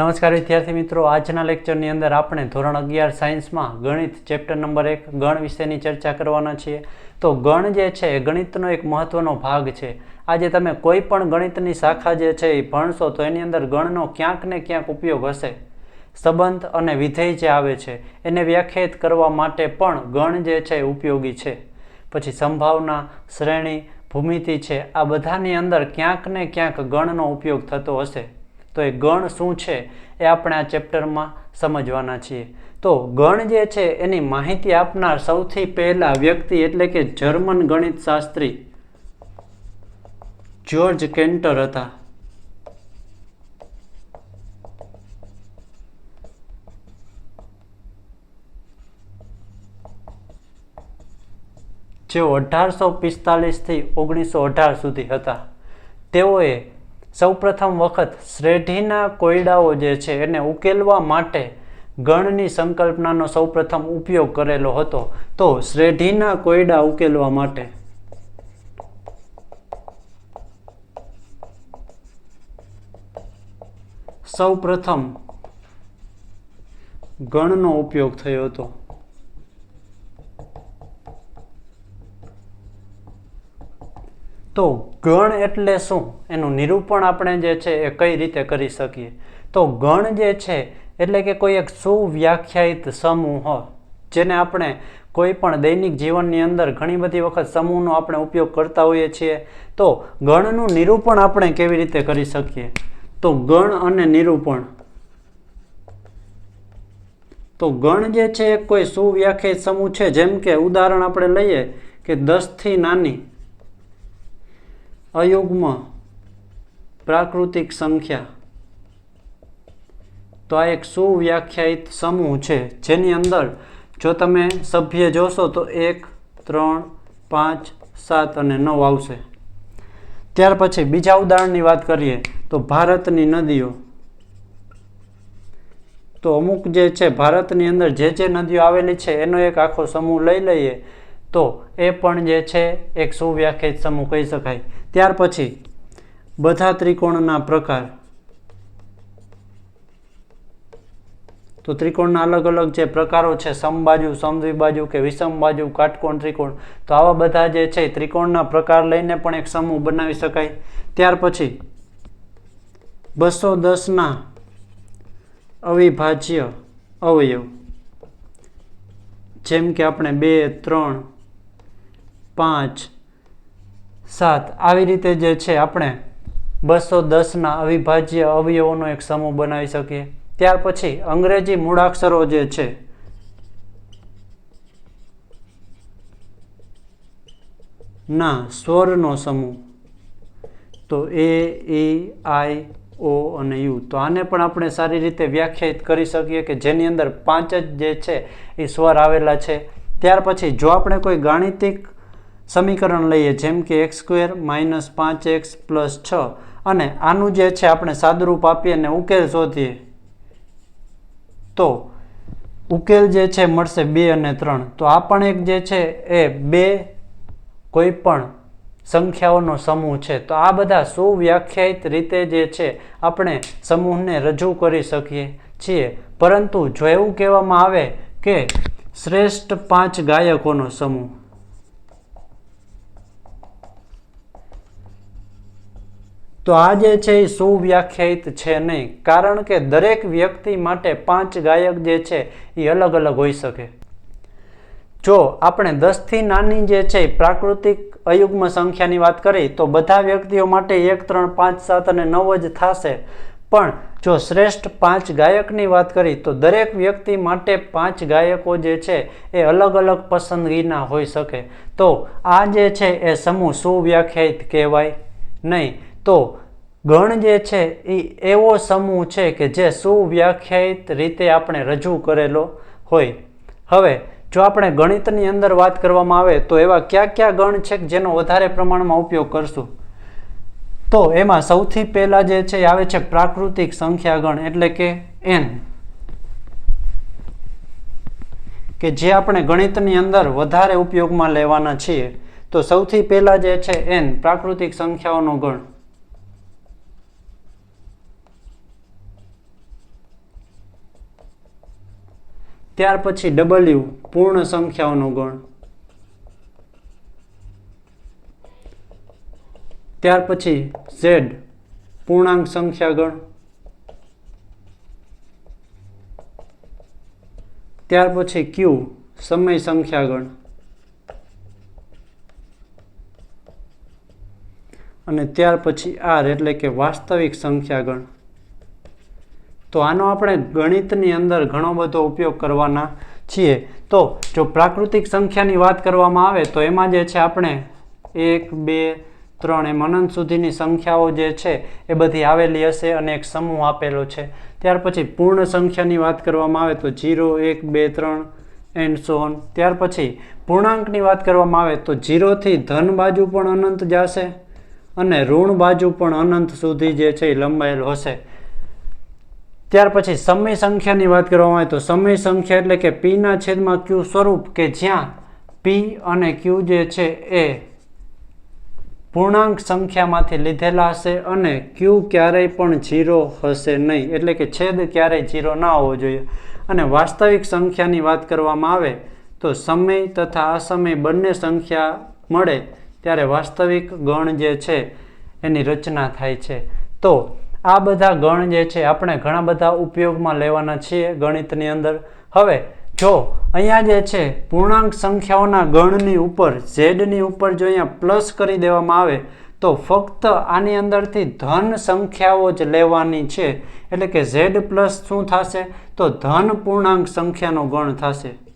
નમસ્કાર વિદ્યાર્થી મિત્રો, આજના લેક્ચરની અંદર આપણે ધોરણ અગિયાર સાયન્સમાં ગણિત ચેપ્ટર નંબર એક ગણ વિશેની ચર્ચા કરવાના છીએ. તો ગણ જે છે એ ગણિતનો એક મહત્વનો ભાગ છે. આજે તમે કોઈ પણ ગણિતની શાખા જે છે એ ભણશો તો એની અંદર ગણનો ક્યાંક ને ક્યાંક ઉપયોગ હશે. સંબંધ અને વિધેય જે આવે છે એને વ્યાખ્યાયિત કરવા માટે પણ ગણ જે છે એ ઉપયોગી છે. પછી સંભાવના, શ્રેણી, ભૂમિતિ છે, આ બધાની અંદર ક્યાંક ને ક્યાંક ગણનો ઉપયોગ થતો હશે. તો એ ગણ શું છે એ આપણે આ ચેપ્ટરમાં સમજવાના છીએ. તો ગણ જે છે એની માહિતી આપનાર સૌથી પહેલા વ્યક્તિ એટલે કે જર્મન ગણિત શાસ્ત્રી જ્યોર્જ કેન્ટર હતા. જેઓ અઢારસો પિસ્તાલીસથી ઓગણીસો અઢાર સુધી હતા. તેઓએ સૌપ્રથમ વખત શ્રેઢીના કોયડાઓ જે છે એને ઉકેલવા માટે ગણની સંકલ્પનાનો સૌપ્રથમ ઉપયોગ કરેલો હતો. તો શ્રેઢીના કોયડા ઉકેલવા માટે સૌપ્રથમ ગણનો ઉપયોગ થયો હતો. તો ગણ એટલે શું? એનું નિરૂપણ આપણે જે છે એ કઈ રીતે કરી શકીએ? તો ગણ જે છે, એટલે કે કોઈ એક સુવ્યાખ્યાયિત સમૂહ જેને આપણે કોઈ પણ દૈનિક જીવનની અંદર ઘણી બધી વખત સમૂહનો આપણે ઉપયોગ કરતા હોઈએ છીએ, તો ગણનું નિરૂપણ આપણે કેવી રીતે કરી શકીએ? તો ગણ અને નિરૂપણ. તો ગણ જે છે એ કોઈ સુવ્યાખ્યાયિત સમૂહ છે, જેમ કે ઉદાહરણ આપણે લઈએ કે દસથી નાની અયુગ્મ પ્રાકૃતિક સંખ્યા. તો આ એક સુવ્યાખ્યાયિત સમૂહ છે, જેની અંદર જો તમે સભ્ય જોશો તો એક, ત્રણ, પાંચ, સાત અને નવ આવશે. ત્યાર પછી બીજા ઉદાહરણની વાત કરીએ તો ભારતની નદીઓ. તો અમુક જે છે, ભારતની અંદર જે જે નદીઓ આવેલી છે, એનો એક આખો સમૂહ લઈ લઈએ. તો એ પણ જે છે, એક સુવ્યાખ્યાયિત સમૂહ કહી શકાય. ત્યાર પછી, બધા ત્રિકોણના પ્રકાર. તો ત્રિકોણના અલગ અલગ જે પ્રકારો છે, સમબાજુ સમદ્વિબાજુ કે વિષમ બાજુ કાટકોણ, ત્રિકોણ. તો આવા બધા જે છે ત્રિકોણના પ્રકાર લઈને પણ એક સમૂહ બનાવી શકાય. ત્યાર પછી બસો દસના અવિભાજ્ય અવયવ. જેમ કે આપણે બે, ત્રણ પાંચ, સાત. આવી રીતે જે છે આપણે બસો દસના અવિભાજ્ય અવયવોનો એક સમૂહ બનાવી શકીએ. ત્યાર પછી અંગ્રેજી મૂળાક્ષરો જે છે, ના, સ્વરનો સમૂહ. તો એ એ, આઈ, ઓ અને યુ. તો આને પણ આપણે સારી રીતે વ્યાખ્યાયિત કરી શકીએ કે જેની અંદર પાંચ જ જે છે એ સ્વર આવેલા છે. ત્યાર પછી જો આપણે કોઈ ગાણિતિક સમીકરણ લઈએ, જેમ કે એક્સ સ્ક્વેર માઇનસ પાંચ એક્સ પ્લસ છ. અને આનું જે છે, આપણે સાદરૂપ આપીએ અને ઉકેલ શોધીએ. તો ઉકેલ જે છે, મળશે બે અને ત્રણ. તો આ પણ એક જે છે, એ બે કોઈ પણ સંખ્યાઓનો સમૂહ છે. તો આ બધા સુવ્યાખ્યાયિત રીતે જે છે, આપણે સમૂહને રજૂ કરી શકીએ છીએ. પરંતુ જો એવું કહેવામાં આવે કે શ્રેષ્ઠ પાંચ ગાયકોનો સમૂહ તો આ જે છે એ સુવ્યાખ્યાયિત છે નહીં. કારણ કે દરેક વ્યક્તિ માટે પાંચ ગાયક જે છે એ અલગ અલગ હોઈ શકે. જો આપણે દસથી નાની જે છે પ્રાકૃતિક અયુગ્મ સંખ્યાની વાત કરી, તો બધા વ્યક્તિઓ માટે એક, ત્રણ, પાંચ, સાત અને નવ જ થશે. પણ જો શ્રેષ્ઠ પાંચ ગાયકની વાત કરી, તો દરેક વ્યક્તિ માટે પાંચ ગાયકો જે છે એ અલગ અલગ પસંદગીના હોઈ શકે. તો આ જે છે એ સમૂહ સુવ્યાખ્યાયિત કહેવાય નહીં. તો ગણ જે છે, એ એવો સમૂહ છે કે જે સુવ્યાખ્યાયિત રીતે આપણે રજૂ કરેલો હોય. હવે, જો આપણે ગણિતની અંદર વાત કરવામાં આવે, તો એવા કયા કયા ગણ છે જેનો વધારે પ્રમાણમાં ઉપયોગ કરશું? તો એમાં સૌથી પહેલાં જે છે આવે છે પ્રાકૃતિક સંખ્યા ગણ એટલે કે એન કે જે આપણે ગણિતની અંદર વધારે ઉપયોગમાં લેવાના છીએ. તો સૌથી પહેલાં જે છે એન પ્રાકૃતિક સંખ્યાઓનો ગણ. ત્યાર પછી ડબલ્યુ પૂર્ણ સંખ્યાઓનો ગણ. ત્યાર પછી ઝેડ પૂર્ણાંક સંખ્યા ગણ. ત્યાર પછી ક્યુ સમય સંખ્યા ગણ. અને ત્યાર પછી આર એટલે કે વાસ્તવિક સંખ્યા ગણ. તો આનો આપણે ગણિતની અંદર ઘણો બધો ઉપયોગ કરવાના છીએ. તો જો પ્રાકૃતિક સંખ્યાની વાત કરવામાં આવે, તો એમાં જે છે આપણે એક, બે, ત્રણ, એમ અનંત સુધીની સંખ્યાઓ જે છે એ બધી આવેલી હશે અને એક સમૂહ આપેલો છે. ત્યાર પછી પૂર્ણ સંખ્યાની વાત કરવામાં આવે તો જીરો, એક, બે, ત્રણ, એન્ડ સોન ત્યાર પછી પૂર્ણાંકની વાત કરવામાં આવે તો જીરોથી ધન બાજુ પણ અનંત જશે અને ઋણ બાજુ પણ અનંત સુધી જે છે એ લંબાયેલ હશે. ત્યાર પછી સમય સંખ્યાની વાત કરવામાં આવે તો સમય સંખ્યા એટલે કે પીના છેદમાં ક્યુ સ્વરૂપ કે જ્યાં પી અને ક્યુ જે છે એ પૂર્ણાંક સંખ્યામાંથી લીધેલા હશે અને ક્યુ ક્યારેય પણ જીરો હશે નહીં. એટલે કે છેદ ક્યારેય જીરો ના હોવો જોઈએ. અને વાસ્તવિક સંખ્યાની વાત કરવામાં આવે તો સમય તથા અસમય બંને સંખ્યા મળે ત્યારે વાસ્તવિક ગણ જે છે એની રચના થાય છે. તો આ બધા ગણ જે છે, આપણે ઘણા બધા ઉપયોગમાં લેવાના છીએ ગણિતની અંદર. હવે, જો અહીંયા જે છે, પૂર્ણાંક સંખ્યાઓના ગણની ઉપર, ઝેડની ઉપર જો અહીંયા પ્લસ કરી દેવામાં આવે, તો ફક્ત આની અંદરથી ધન સંખ્યાઓ જ લેવાની છે. એટલે કે ઝેડ પ્લસ શું થશે? તો ધન પૂર્ણાંક સંખ્યાનો ગણ થશે.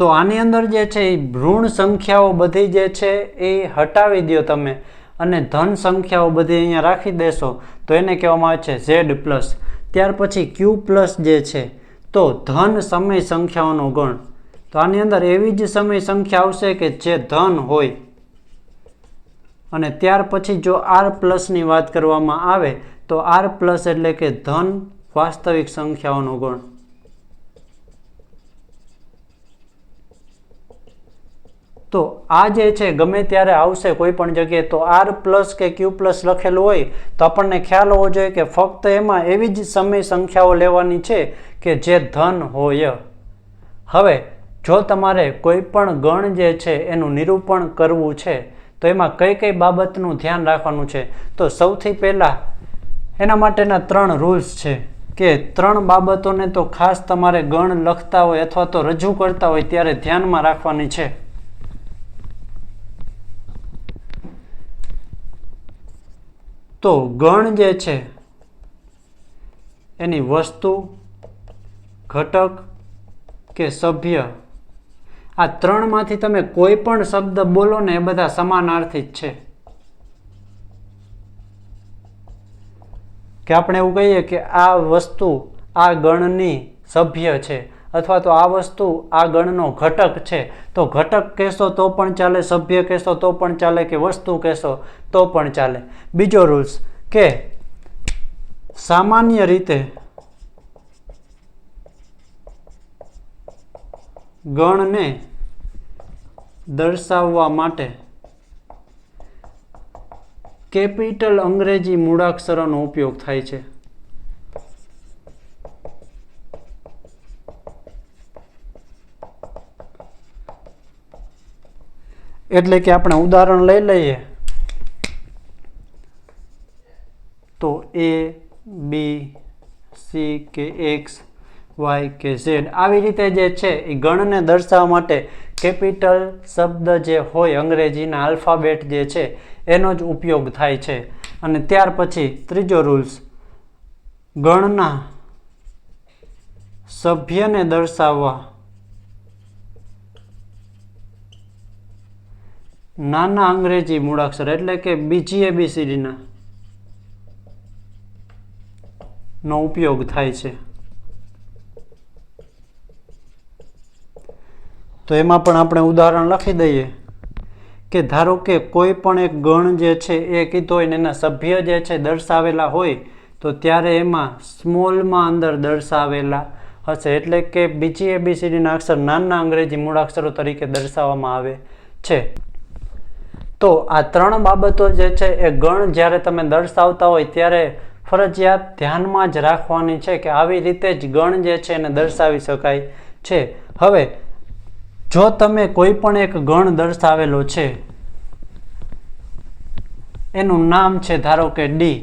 તો આની અંદર જે છે એ ઋણ સંખ્યાઓ બધી જે છે એ હટાવી દો તમે અને ધન સંખ્યાઓ બધી અહીંયા રાખી દેશો. તો એને કહેવામાં આવે છે ઝેડ પ્લસ. ત્યાર પછી ક્યુ પ્લસ જે છે, તો ધન સમય સંખ્યાઓનો ગણ. તો આની અંદર એવી જ સમય સંખ્યા આવશે કે જે ધન હોય. અને ત્યાર પછી જો આર પ્લસની વાત કરવામાં આવે, તો આર પ્લસ એટલે કે ધન વાસ્તવિક સંખ્યાઓનો ગણ. તો આ જે છે, ગમે ત્યારે આવશે કોઈ પણ જગ્યાએ, તો આર પ્લસ કે ક્યુ પ્લસ લખેલું હોય, તો આપણને ખ્યાલ હોવો જોઈએ કે ફક્ત એમાં એવી જ સમય સંખ્યાઓ લેવાની છે કે જે ધન હોય. હવે, જો તમારે કોઈ પણ ગણ જે છે, એનું નિરૂપણ કરવું છે, તો એમાં કઈ કઈ બાબતનું ધ્યાન રાખવાનું છે? તો સૌથી પહેલાં એના માટેના ત્રણ રૂલ્સ છે કે ત્રણ બાબતોને તો ખાસ તમારે ગણ લખતા હોય અથવા તો રજૂ કરતા હોય, ત્યારે ધ્યાનમાં રાખવાની છે. તો ગણ જે છે, એની વસ્તુ, ઘટક કે સભ્ય, આ ત્રણમાંથી તમે કોઈ પણ શબ્દ બોલો ને એ બધા સમાનાર્થી જ છે. કે આપણે એવું કહીએ કે આ વસ્તુ, આ ગણની સભ્ય છે. અથવા તો આ વસ્તુ, આ ગણનો ઘટક છે. તો ઘટક કહેશો તો પણ ચાલે, સભ્ય કહેશો તો પણ ચાલે કે વસ્તુ કહેશો તો પણ ચાલે. બીજો રૂલ્સ કે સામાન્ય રીતે ગણને દર્શાવવા માટે કેપિટલ અંગ્રેજી મૂળાક્ષરોનો ઉપયોગ થાય છે. એટલે કે આપણે ઉદાહરણ લઈ લઈએ. તો એ બી સી કે એક્સ વાય કે ઝેડ આવી રીતે જે છે, એ ગણને દર્શાવવા માટે કેપિટલ શબ્દ જે હોય, અંગ્રેજીના આલ્ફાબેટ જે છે, એનો જ ઉપયોગ થાય છે. અને ત્યાર પછી ત્રીજો રૂલ્સ ગણના સભ્યને દર્શાવવા નાના અંગ્રેજી મૂળાક્ષર એટલે કે બીજી એબીસીડીના નો ઉપયોગ થાય છે. તો એમાં પણ આપણે ઉદાહરણ લખી દઈએ કે ધારો કે કોઈ પણ એક ગણ જે છે એ કીધો હોય ને એના સભ્ય જે છે દર્શાવેલા હોય, તો ત્યારે એમાં સ્મોલમાં અંદર દર્શાવેલા હશે. એટલે કે બીજી એબીસીડીના અક્ષર નાના અંગ્રેજી મૂળાક્ષરો તરીકે દર્શાવવામાં આવે છે. તો આ ત્રણ બાબતો જે છે એ ગણ જ્યારે તમે દર્શાવતા હોય ત્યારે ફરજિયાત ધ્યાનમાં જ રાખવાની છે કે આવી રીતે જ ગણ જે છે એને દર્શાવી શકાય છે. હવે, જો તમે કોઈ પણ એક ગણ દર્શાવેલો છે, એનું નામ છે ધારો કે ડી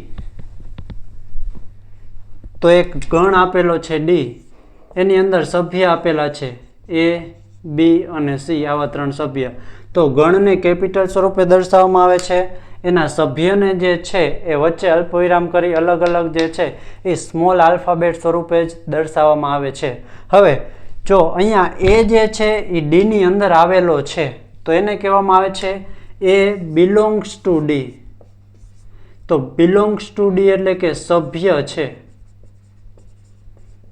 તો એક ગણ આપેલો છે ડી એની અંદર સભ્ય આપેલા છે એ બી અને સી આવા ત્રણ સભ્ય. તો ગણને કેપિટલ સ્વરૂપે દર્શાવવામાં આવે છે. એના સભ્યને જે છે એ વચ્ચે અલ્પવિરામ કરી અલગ અલગ જે છે એ સ્મોલ આલ્ફાબેટ સ્વરૂપે જ દર્શાવવામાં આવે છે. હવે, જો અહીંયા એ જે છે એ ડીની અંદર આવેલો છે, તો એને કહેવામાં આવે છે એ બિલોંગ્સ ટુ ડી તો બિલોંગ્સ ટુ ડી એટલે કે સભ્ય છે.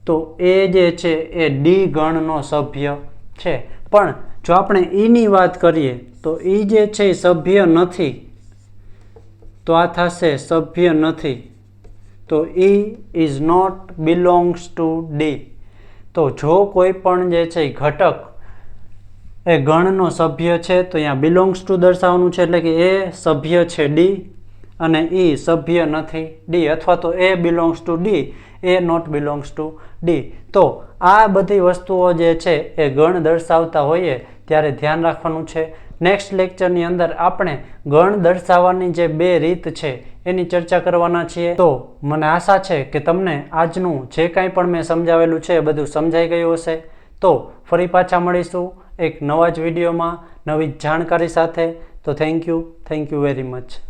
તો એ જે છે એ ડી ગણનો સભ્ય છે. પણ જો આપણે ઈની વાત કરીએ, તો ઈ જે છે એ સભ્ય નથી. તો આ થશે સભ્ય નથી. તો E is not belongs to D તો જો કોઈ પણ જે છે એ ઘટક એ ગણનો સભ્ય છે, તો અહીંયા બિલોંગ્સ ટુ દર્શાવવાનું છે, એટલે કે એ સભ્ય છે ડી અને ઈ સભ્ય નથી ડી અથવા તો A belongs to D A not belongs to D તો આ બધી વસ્તુઓ જે છે એ ગણ દર્શાવતા હોઈએ ત્યારે ધ્યાન રાખવાનું છે. નેક્સ્ટ લેક્ચરની અંદર આપણે ગણ દર્શાવવાની જે બે રીત છે, એની ચર્ચા કરવાના છીએ. તો મને આશા છે કે તમને આજનું જે કાંઈ પણ મેં સમજાવેલું છે એ બધું સમજાઈ ગયું હશે. તો ફરી પાછા મળીશું એક નવા જ વિડીયોમાં, નવી જાણકારી સાથે. તો thank you thank you very much